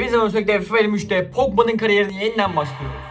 Hepinize sürekli FIFA 23'te Pogba'nın kariyerine yeniden başlıyoruz.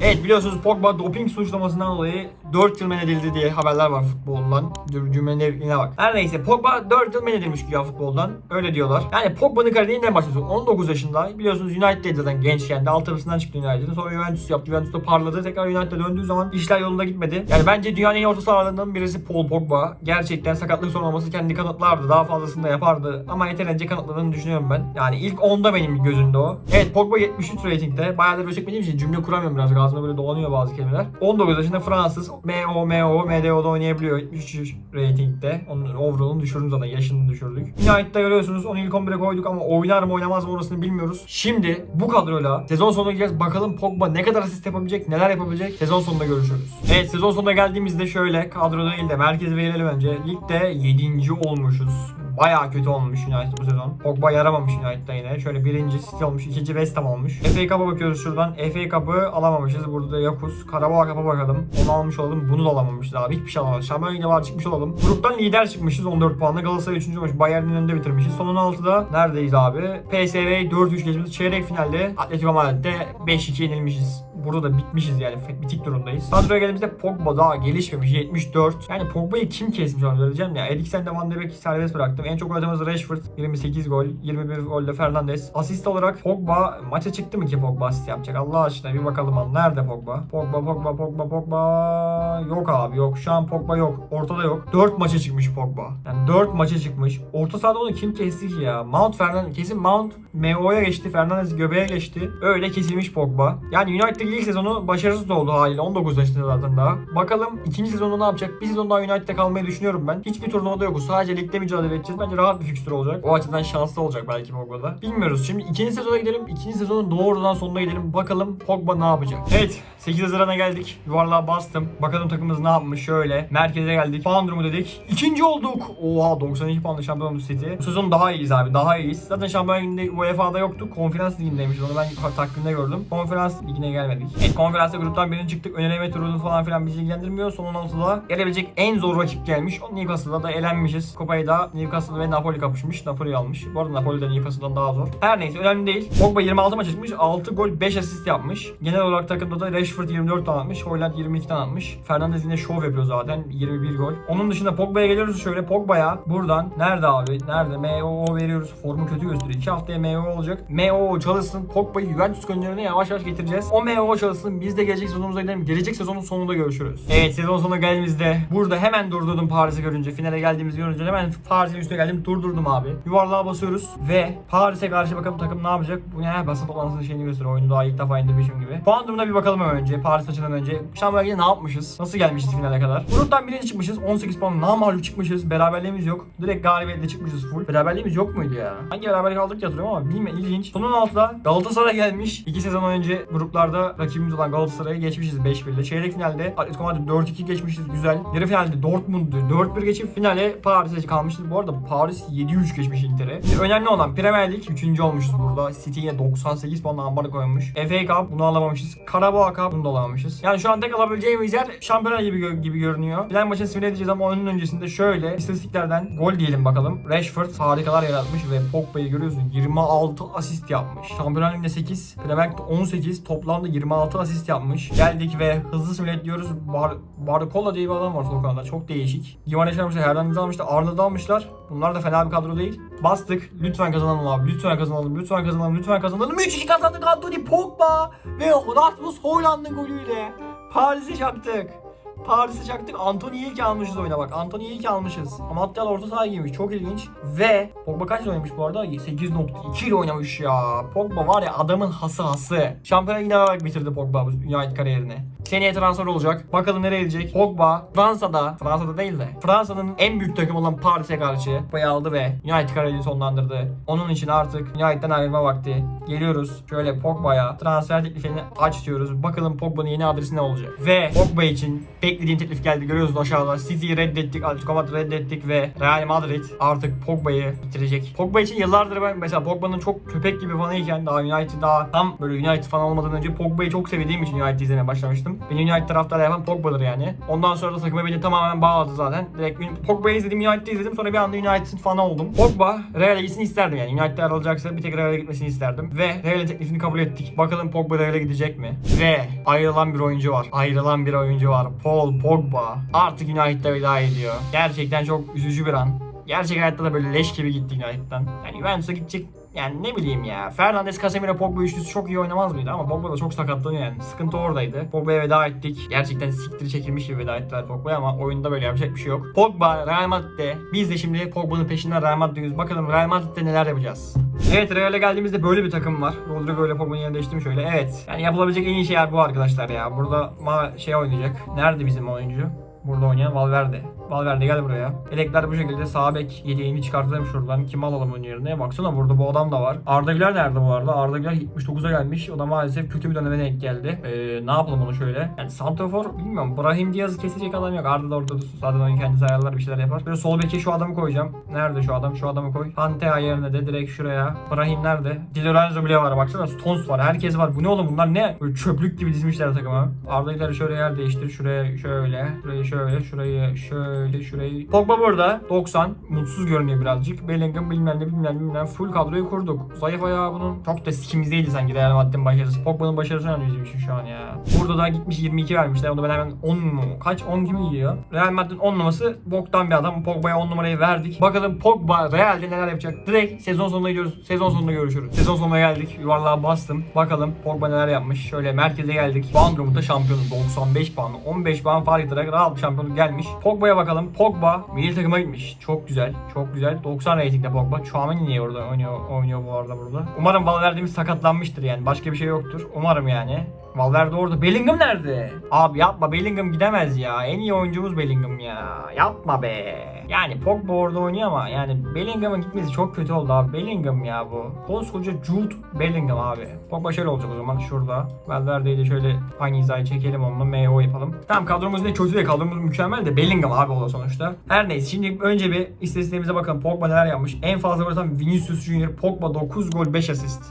Evet biliyorsunuz Pogba doping suçlamasından dolayı 4 yıl men edildi diye haberler var futboldan. Cüm- Cümlenin evine bak. Her neyse Pogba 4 yıl men edilmiş güya futboldan. Öyle diyorlar. Yani Pogba'nın kariyeri yeniden başlıyor. 19 yaşında. Biliyorsunuz United'de zaten gençken de altyapısından çıktı United'in. Sonra Juventus yaptı. Juventus'ta parladı. Tekrar United'e döndüğü zaman işler yolunda gitmedi. Yani bence dünyanın en orta sahalarından birisi Paul Pogba. Gerçekten sakatlık sorun olması kendi kanıtlardı. Daha fazlasını da yapardı. Ama yeterince kanıtladığını düşünüyorum ben. Yani ilk 10'da benim gözümde o. Evet Pogba 73 ratingde. Bayağıdır böyle çekmediğim için cümle kuramıyorum biraz. Ağzımda böyle dolanıyor bazı kelimeler. 19 yaşında Fransız. MO, MO, MDO'da oynayabiliyor. 73 ratingde. Onun overall'unu düşürdüm zaten. Yaşını düşürdük. United'da görüyorsunuz. Onu ilk 11'e koyduk ama oynar mı oynamaz mı orasını bilmiyoruz. Şimdi bu kadroyla sezon sonuna gideceğiz. Bakalım Pogba ne kadar asist yapabilecek, neler yapabilecek. Sezon sonunda görüşürüz. Evet sezon sonuna geldiğimizde şöyle kadro değil de merkezi verelim önce. Ligde 7. olmuşuz. Bayağı kötü olmuş United bu sezon. Pogba yaramamış United'da yine. Şöyle birinci City olmuş, ikinci West Ham olmuş. FA Cup'a bakıyoruz şuradan. FA Cup'ı alamamışız. Burada da Yakuz. Karabağ Cup'a bakalım. Onu almış olalım. Bunu da alamamışız abi. Hiçbir şey alamadık. Şampiyon Ligi'ne var çıkmış olalım. Gruptan lider çıkmışız 14 puanla. Galatasaray 3. olmuş. Bayern'in önünde bitirmişiz. Son 16'da neredeyiz abi? PSV 4-3 geçmişiz. Çeyrek finalde Atletico Madrid'de 5-2 yenilmişiz. Burada da bitmişiz yani. Bitik durumdayız. Kadroya geldiğimizde Pogba daha gelişmemiş. 74. Yani Pogba'yı kim kesmiş onu vereceğim ya. Eriksen de Van de Beek'i serbest bıraktım. En çok gol Rashford. 28 gol. 21 gol de Fernandes. Asist olarak Pogba maça çıktı mı ki Pogba asist yapacak? Allah aşkına bir bakalım al. Nerede Pogba? Pogba, Pogba, Pogba, Pogba. Yok abi yok. Şu an Pogba yok. Ortada yok. 4 maça çıkmış Pogba. Yani 4 maça çıkmış. Orta sahada onu kim kesti ki ya? Mount Fernandes. Kesin Mount MO'ya geçti. Fernandes göbeğe geçti. Öyle kesilmiş Pogba. Yani United'daki ilk sezonu başarısız oldu haliyle. 19 yaşında zaten daha. Bakalım ikinci sezonda ne yapacak? Bir sezon daha United'de kalmayı düşünüyorum ben. Hiçbir turnuvada yokuz. Sadece ligde mücadele edeceğiz. Bence rahat bir fikstür olacak. O açıdan şanslı olacak belki Pogba'da. Bilmiyoruz. Şimdi ikinci sezona gidelim. İkinci sezonun doğrudan sonuna gidelim. Bakalım Pogba ne yapacak? Evet. 8 Haziran'a geldik. Yuvarlığa bastım. Bakalım takımımız ne yapmış şöyle. Merkeze geldik. Puan dedik. İkinci olduk. Oha 92 puanlı şampiyon olduk City. Bu sezon daha iyiyiz abi. Daha iyiyiz. Zaten şampiyon liginde UEFA'da yoktuk. Konferans ligindeymiş. Onu ben takvimde gördüm. Konferans ligine gelmedik. Evet konferansta gruptan birinci çıktık. Ön eleme turunu falan filan bizi ilgilendirmiyor. Son 16'da gelebilecek en zor rakip gelmiş. O Newcastle'da da elenmişiz. Kupayı da Newcastle ve Napoli kapışmış. Napoli almış. Bu arada Napoli de Newcastle'dan daha zor. Her neyse önemli değil. Pogba 26 maç çıkmış. 6 gol 5 asist yapmış. Genel olarak takımda da Rashford 24 tane atmış. Hoyland 22 tane atmış. Fernandes yine şov yapıyor zaten. 21 gol. Onun dışında Pogba'ya geliyoruz şöyle. Pogba'ya buradan nerede abi? Nerede? MOO veriyoruz. Formu kötü gösteriyor. 2 haftaya MOO olacak. MOO çalışsın. Pogba'yı Juventus gönderine yavaş yavaş getireceğiz. O MOO çalışsın. Biz de gelecek sezonumuza gidelim. Gelecek sezonun sonunda görüşürüz. Evet sezon sonuna geldiğimizde burada hemen durdurdum Paris'i görünce. Finale geldiğimizi görünce hemen Paris'in üstüne geldim. Durdurdum abi. Yuvarlığa basıyoruz ve Paris'e karşı bakalım takım ne yapacak? Bu ne? Basın toplantısının şeyini gösteriyor. Oyunu daha ilk defa indirmişim gibi. Puan durumuna bir bakalım önce. Paris maçından önce. Şampiyon ne yapmışız? Nasıl gelmişiz finale kadar? Gruptan birinci çıkmışız. 18 puan namağlup çıkmışız. Beraberliğimiz yok. Direkt galibiyetle çıkmışız full. Beraberliğimiz yok muydu ya? Hangi beraberlik aldık diye hatırlıyorum ama bilme ilginç. Son 16'da Galatasaray gelmiş. 2 sezon önce gruplarda rakibimiz olan Galatasaray'a geçmişiz 5-1 ile. Çeyrek finalde Atletico Madrid 4-2 geçmişiz güzel. Yarı finalde Dortmund'u 4-1 geçip finale Paris'e kalmışız. Bu arada Paris 7-3 geçmiş Inter'e. Önemli olan Premier Lig 3. olmuşuz burada. City yine 98 puanla ambarı koymuş. FA Cup bunu alamamışız. Karabağ Cup bunu da alamamışız. Yani şu an tek alabileceğimiz yer şampiyonlar gibi, gibi görünüyor. Final maçını simüle edeceğiz ama onun öncesinde şöyle istatistiklerden gol diyelim bakalım. Rashford harikalar yaratmış ve Pogba'yı görüyorsun 26 asist yapmış. Şampiyonlar Ligi'nde 8, Premier Lig'de 18, toplamda 26 asist yapmış. Geldik ve hızlı simüle ediyoruz. Bar Barcola diye bir adam var sol kanada. Çok değişik. Givaneş almışlar, Hernandez almışlar, Arnold'u almışlar. Bunlar da fena bir kadro değil. Bastık. Lütfen kazanalım abi. Lütfen kazanalım. Lütfen kazanalım. Lütfen kazanalım. 3-2 kazandık Anthony Pogba ve Rasmus Hoyland'ın golüyle. Paris'i çaktık. Paris'i çaktık. Anthony'yi ilk almışız oyuna bak. Anthony'yi ilk almışız. Amatya orta saha giymiş. Çok ilginç. Ve Pogba kaç oynamış bu arada? 8.2 ile oynamış ya. Pogba var ya adamın hası hası. Şampiyona yine olarak bitirdi Pogba United kariyerini. Seneye transfer olacak. Bakalım nereye gidecek. Pogba Fransa'da, Fransa'da değil de Fransa'nın en büyük takımı olan Paris'e karşı kupayı aldı ve United kariyerini sonlandırdı. Onun için artık United'den ayrılma vakti. Geliyoruz şöyle Pogba'ya transfer teklifini aç diyoruz. Bakalım Pogba'nın yeni adresi ne olacak. Ve Pogba için beklediğim teklif geldi. Görüyorsunuz aşağıda. City'yi reddettik, Atletico Madrid reddettik ve Real Madrid artık Pogba'yı bitirecek. Pogba için yıllardır ben mesela Pogba'nın çok köpek gibi fanıyken daha United daha tam böyle United fan olmadan önce Pogba'yı çok sevdiğim için United izlemeye başlamıştım. Beni United taraftarı yapan Pogba'dır yani. Ondan sonra da takıma beni tamamen bağladı zaten. Direkt Pogba'yı izledim, United'ı izledim. Sonra bir anda United'ın fanı oldum. Pogba Real'e gitsin isterdim yani. United'e ayrılacaksa bir tek Real'e gitmesini isterdim. Ve Real'in teklifini kabul ettik. Bakalım Pogba Real'e gidecek mi? Ve ayrılan bir oyuncu var. Ayrılan bir oyuncu var. Paul Pogba. Artık United'e veda ediyor. Gerçekten çok üzücü bir an. Gerçek hayatta da böyle leş gibi gitti United'dan. Yani Juventus'a gidecek yani ne bileyim ya. Fernandes, Casemiro, Pogba üçlüsü çok iyi oynamaz mıydı? Ama Pogba da çok sakatlanıyor yani. Sıkıntı oradaydı. Pogba'ya veda ettik. Gerçekten siktiri çekilmiş gibi veda ettiler Pogba'ya ama oyunda böyle yapacak bir şey yok. Pogba, Real Madrid'de. Biz de şimdi Pogba'nın peşinden Real Madrid'deyiz. Bakalım Real Madrid'de neler yapacağız. Evet Real'e geldiğimizde böyle bir takım var. Rodrigo ile Pogba'nın yerine değiştim şöyle. Evet. Yani yapılabilecek en iyi şeyler bu arkadaşlar ya. Burada ma şey oynayacak. Nerede bizim oyuncu? Burada oynayan Valverde. Valverde gel buraya. Yedekler bu şekilde sağ bek yedeğini çıkartalım şuradan. Kim alalım onun yerine? Baksana burada bu adam da var. Arda Güler nerede bu arada? Arda Güler 79'a gelmiş. O da maalesef kötü bir döneme denk geldi. Ee, ne yapalım onu şöyle? Yani Santrafor bilmiyorum. Brahim Diaz'ı kesecek adam yok. Arda da orada dursun. Zaten oyun kendisi ayarlar bir şeyler yapar. Böyle sol beke şu adamı koyacağım. Nerede şu adam? Şu adamı koy. Pantea yerine de direkt şuraya. Brahim nerede? Di bile var. Baksana Stones var. Herkes var. Bu ne oğlum bunlar ne? Böyle çöplük gibi dizmişler takımı. Arda Güler'i şöyle yer değiştir. Şuraya şöyle. Şurayı şöyle. Şurayı şöyle. Şurayı. Pogba burada. 90. Mutsuz görünüyor birazcık. Bellingham bilmem ne bilmem ne bilmem. Full kadroyu kurduk. Zayıf ayağı bunun. Çok da sikimiz değildi sanki Real Madrid'in başarısı. Pogba'nın başarısı önemli bizim için şu an ya. Burada da gitmiş 22 vermişler. Onu ben hemen 10 mu? Kaç? 10 kimi giyiyor? Real Madrid'in 10 numarası boktan bir adam. Pogba'ya 10 numarayı verdik. Bakalım Pogba Real'de neler yapacak. Direkt sezon sonunda gidiyoruz. Sezon sonunda görüşürüz. Sezon sonuna geldik. Yuvarlığa bastım. Bakalım Pogba neler yapmış. Şöyle merkeze geldik. Puan durumunda şampiyonuz. 95 puan. 15 puan fark ederek rahat şampiyonluk gelmiş. Pogba'ya bakalım. Pogba milli takıma gitmiş. Çok güzel. Çok güzel. 90 ratingde Pogba. Chouameni niye orada oynuyor, oynuyor bu arada burada? Umarım Valverde'miz sakatlanmıştır yani. Başka bir şey yoktur. Umarım yani. Valverde orada. Bellingham nerede? Abi yapma Bellingham gidemez ya. En iyi oyuncumuz Bellingham ya. Yapma be. Yani Pogba orada oynuyor ama yani Bellingham'ın gitmesi çok kötü oldu abi. Bellingham ya bu. Koskoca Jude Bellingham abi. Pogba şöyle olacak o zaman şurada. Valverde'yi de şöyle aynı hizayı çekelim onunla. MO yapalım. Tamam kadromuz ne kötü de kadromuz mükemmel de Bellingham abi o da sonuçta. Her neyse şimdi önce bir istatistiklerimize bakalım. Pogba neler yapmış. En fazla gol Vinicius Junior. Pogba 9 gol 5 asist.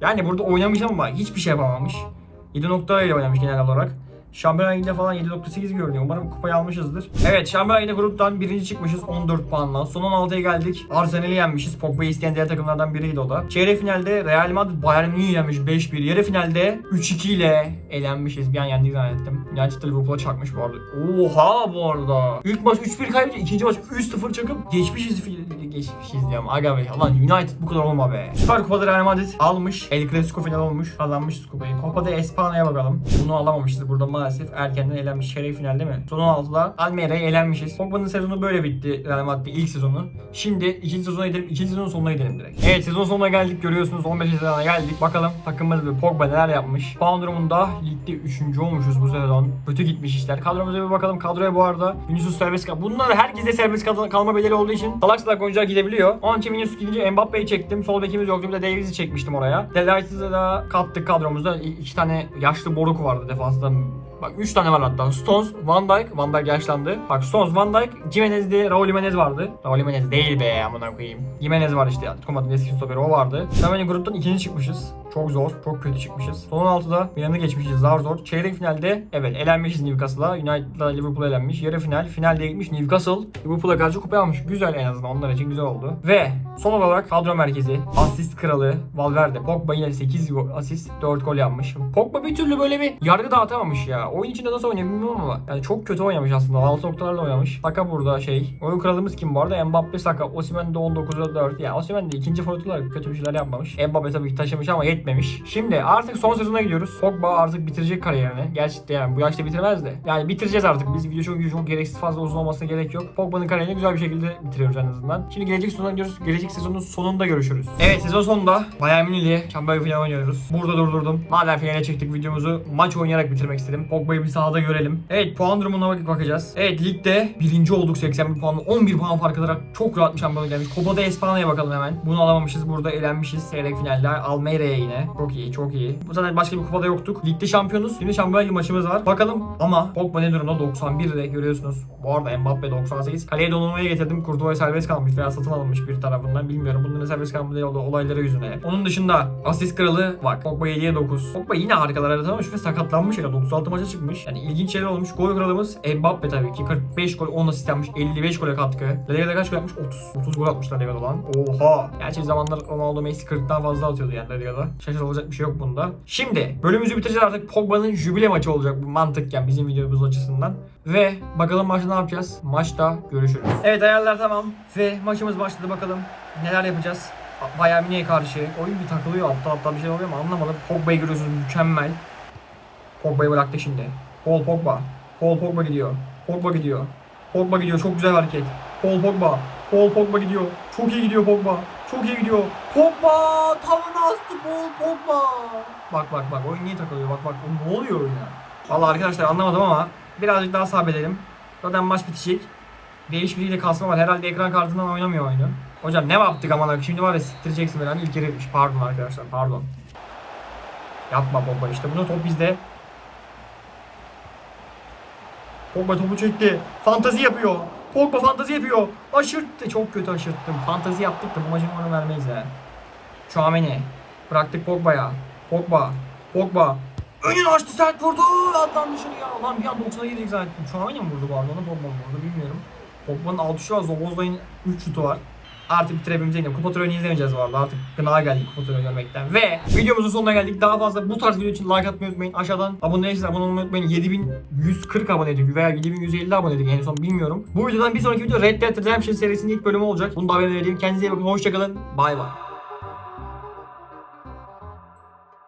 Yani burada oynamış ama hiçbir şey yapamamış. 7 nokta ile oynamış genel olarak. Şampiyonlar Ligi'nde falan 7.8 görünüyor. Umarım kupayı almışızdır. Evet Şampiyonlar Ligi'nde gruptan birinci çıkmışız 14 puanla. Son 16'ya geldik. Arsenal'i yenmişiz. Pogba'yı isteyen diğer takımlardan biriydi o da. Çeyrek finalde Real Madrid Bayern Münih'i yenmiş 5-1. Yarı finalde 3-2 ile elenmişiz. Bir an yendiğini zannettim. United Liverpool'a çakmış bu arada. Oha bu arada. İlk maç 3-1 kaybedince ikinci maç 3-0 çakıp geçmişiz. Geçmişiz diyorum. Aga be. Lan United bu kadar olma be. Süper Kupa'da Real Madrid almış. El Clasico final olmuş. Kazanmışız kupayı. Copa de Espanya'ya bakalım. Bunu alamamışız. Burada maalesef erkenden elenmiş. Çeyrek final değil mi? Son 16'da Almeyra'ya elenmişiz. Pogba'nın sezonu böyle bitti. Real Madrid'in ilk sezonu. Şimdi ikinci sezona gidelim. İkinci sezonun sonuna gidelim direkt. Evet sezon sonuna geldik. Görüyorsunuz 15. sezona geldik. Bakalım takımımız ve Pogba neler yapmış. Puan durumunda ligde 3. olmuşuz bu sezon. Kötü gitmiş işler. Kadromuza bir bakalım. Kadroya bu arada Vinicius serbest kal. Bunlar herkese serbest kal- kalma bedeli olduğu için salak salak oyuncular gidebiliyor. Onun için Vinicius gidince Mbappe'yi çektim. Sol bekimiz yoktu. Bir de Davies'i çekmiştim oraya. Delight'ı da kattık kadromuzda. İ- iki tane yaşlı boruk vardı defansta. Bak 3 tane var hatta. Stones, Van Dijk. Van Dijk yaşlandı. Bak Stones, Van Dijk, Jimenez de Raul Jimenez vardı. Raul Jimenez değil be amına koyayım. Jimenez var işte. Atletico Madrid'in eski stoperi o vardı. Hemen gruptan ikinci çıkmışız. Çok zor. Çok kötü çıkmışız. Son 16'da Milan'ı geçmişiz. Zar zor. Çeyrek finalde evet elenmişiz Newcastle'a. United'la Liverpool'a elenmiş. Yarı final. Finalde gitmiş Newcastle. Liverpool'a karşı kupa almış. Güzel en azından. Onlar için güzel oldu. Ve son olarak kadro merkezi. Asist kralı Valverde. Pogba yine 8 gol- asist 4 gol yapmış. Pogba bir türlü böyle bir yargı dağıtamamış ya. Oyun içinde nasıl oynuyor bilmiyorum ama. Yani çok kötü oynamış aslında. 6 noktalarla oynamış. Saka burada şey. Oyun kralımız kim bu arada? Mbappe Saka. Osimhen de 19'a 4. Ya Osimhen de ikinci forvet kötü bir şeyler yapmamış. Mbappe tabii ki taşımış ama yetmemiş. Şimdi artık son sezona gidiyoruz. Pogba artık bitirecek kariyerini. Gerçekten yani bu yaşta bitirmez de. Yani bitireceğiz artık. Biz video çok çok gereksiz fazla uzun olmasına gerek yok. Pogba'nın kariyerini güzel bir şekilde bitiriyoruz en azından. Şimdi gelecek sezona gidiyoruz. Gelecek sezonun sonunda görüşürüz. Evet sezon sonunda Bayern Münih'le Şampiyonlar final oynuyoruz. Burada durdurdum. Madem finale çektik videomuzu maç oynayarak bitirmek istedim. Pogba'yı bir sahada görelim. Evet puan durumuna bak- bakacağız. Evet ligde birinci olduk 81 puanla. 11 puan fark atarak çok rahat bir şampiyonluk gelmiş. Copa de Espanya'ya bakalım hemen. Bunu alamamışız. Burada elenmişiz. Seyrek finalde Almeyra'ya yine. Çok iyi çok iyi. Bu zaten başka bir kupada yoktuk. Ligde şampiyonuz. Şimdi Şampiyonlar Ligi maçımız var. Bakalım ama Pogba ne durumda? 91'de görüyorsunuz. Bu arada Mbappe 98. Kaleye donanmaya getirdim. Kurtuğa serbest kalmış veya satın alınmış bir tarafından. bilmiyorum. Bunların serbest kalmadığı olayları yüzüne. Onun dışında asist kralı bak. Pogba 7'ye 9. Pogba yine harikalar aratamış ve sakatlanmış herhalde. 36 maça çıkmış. Yani ilginç şeyler olmuş. Gol kralımız Mbappe tabii ki. 45 gol 10 asist yapmış. 55 gole katkı. La Liga'da kaç gol yapmış? 30. 30 gol atmış La Liga'da lan. Oha. Gerçi zamanlar Ronaldo Messi 40'tan fazla atıyordu yani Liga'da. Şaşırılacak bir şey yok bunda. Şimdi bölümümüzü bitireceğiz artık. Pogba'nın jübile maçı olacak bu mantıkken bizim videomuz açısından. Ve bakalım maçta ne yapacağız? Maçta görüşürüz. Evet ayarlar tamam. Ve maçımız başladı bakalım. Neler yapacağız? Bayern Münih'e karşı. Oyun bir takılıyor altta altta bir şey oluyor ama anlamadım. Pogba'yı görüyorsunuz mükemmel. Pogba'yı bıraktı şimdi. Paul Pogba. Paul Pogba gidiyor. Pogba gidiyor. Pogba gidiyor. Çok güzel hareket. Paul Pogba. Paul Pogba gidiyor. Çok iyi gidiyor Pogba. Çok iyi gidiyor. Pogba! Tavana astı Paul Pogba. Bak bak bak oyun niye takılıyor? Bak bak ne oluyor oyuna? Vallahi arkadaşlar anlamadım ama birazcık daha sabredelim. Zaten maç bitecek. Değişmeliyle kasma var. Herhalde ekran kartından oynamıyor oyunu. Hocam ne yaptık aman abi? Şimdi var ya siktireceksin beni. Hani ilk kere pardon arkadaşlar pardon. Yapma Pogba işte. Bunu top bizde. Pogba topu çekti. Fantazi yapıyor. Pogba fantazi yapıyor. Aşırttı. Çok kötü aşırttım. Fantazi yaptık da bu maçın onu vermeyiz ya. Chouameni. Bıraktık Pogba'ya. Pogba. Pogba. Önünü açtı sert vurdu. Atlan dışarıya. Lan bir an 90'a girdik zannettim. Chouameni mi vurdu bu arada? Pogba mı vurdu bilmiyorum. Pogba'nın 6 şutu var. Zobozlay'ın 3 şutu var. Artık bitirebiliriz yine. Kupa töreni izlemeyeceğiz arada. Artık gına geldik kupa töreni görmekten. Ve videomuzun sonuna geldik. Daha fazla bu tarz video için like atmayı unutmayın. Aşağıdan abone değilseniz abone olmayı unutmayın. 7140 aboneydik veya 7150 aboneydik en son bilmiyorum. Bu videodan bir sonraki video Red Dead Redemption serisinin ilk bölümü olacak. Bunu da haber vereyim. Kendinize iyi bakın. Hoşçakalın. Bay bay.